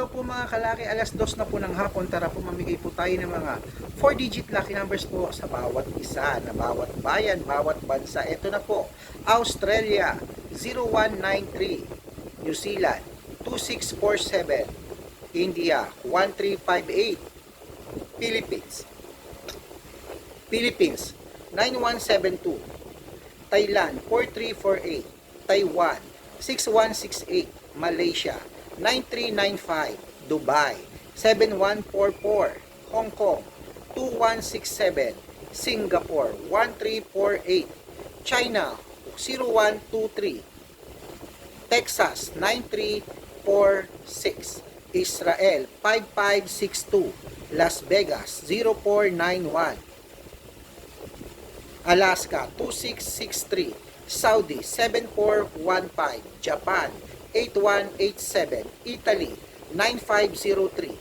hello po mga kalaki. Alas dos na po ng hapon. Tara po mamigay po tayo ng mga 4-digit lucky numbers po sa bawat isa, na bawat bayan, bawat bansa. Ito na po. Australia, 0193. New Zealand, 2647. India, 1358. Philippines, Philippines, 9172. Thailand, 4348. Taiwan, 6168. Malaysia, 9395. Dubai, 7144. Hong Kong, 2167. Singapore, 1348. China, 0123. Texas, 9346. Israel, 5562. Las Vegas, 0491. Alaska 2663, Saudi 7415, Japan 8187, Italy 9503,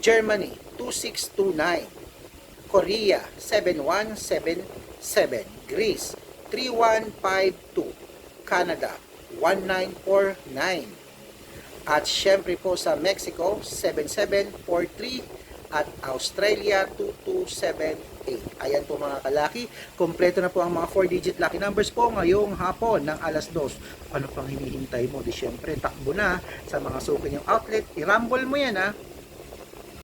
Germany 2629, Korea 7177, Greece 3152, Canada 1949, at syempre po sa Mexico 7743 at Australia 2278. Ayan po mga kalaki, kompleto na po ang mga 4-digit lucky numbers po ngayong hapon ng alas 2. Ano pang hinihintay mo? Di syempre, takbo na sa mga suki niyong outlet. I-rumble mo yan ha.